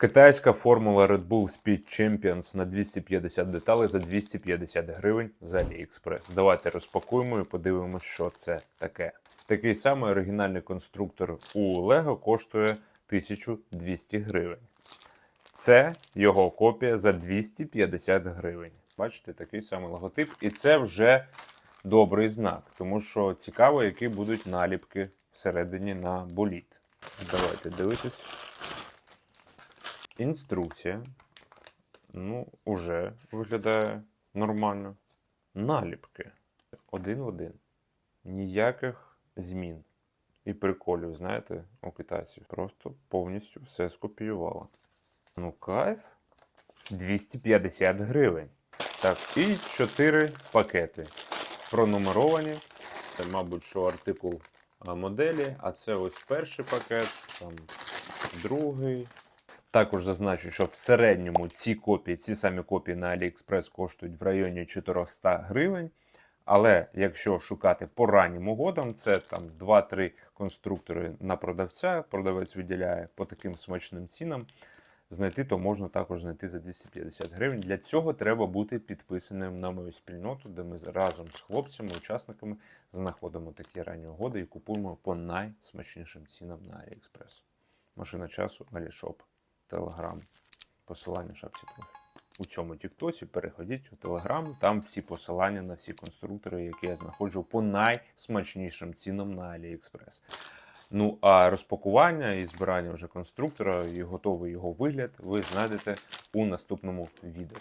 Китайська формула Red Bull Speed Champions на 250 деталей за 250 гривень з AliExpress. Давайте розпакуємо і подивимося, що це таке. Такий самий оригінальний конструктор у Lego коштує 1200 гривень. Це його копія за 250 гривень. Бачите, такий самий логотип. І це вже добрий знак, тому що цікаво, які будуть наліпки всередині на боліт. Давайте дивитись. Інструкція. Ну, уже виглядає нормально. Наліпки. Один в один. Ніяких змін. І приколів, знаєте, у китайців. Просто повністю все скопіювало. Ну, кайф. 250 гривень. Так, і 4 пакети. Пронумеровані. Це, мабуть, що артикул моделі. А це ось перший пакет, там другий. Також зазначу, що в середньому ці копії, ці самі копії на AliExpress коштують в районі 400 гривень. Але якщо шукати по раннім угодам, це там 2-3 конструктори на продавця, продавець виділяє по таким смачним цінам. Знайти то можна також знайти за 250 гривень. Для цього треба бути підписаним на мою спільноту, де ми разом з хлопцями, учасниками знаходимо такі ранні угоди і купуємо по найсмачнішим цінам на AliExpress. Машина часу, Алішоп, Телеграм, посилання в шапці. У цьому Тіктосі переходіть у Телеграм, там всі посилання на всі конструктори, які я знаходжу по найсмачнішим цінам на AliExpress. Ну а розпакування і збирання вже конструктора і готовий його вигляд ви знайдете у наступному відео.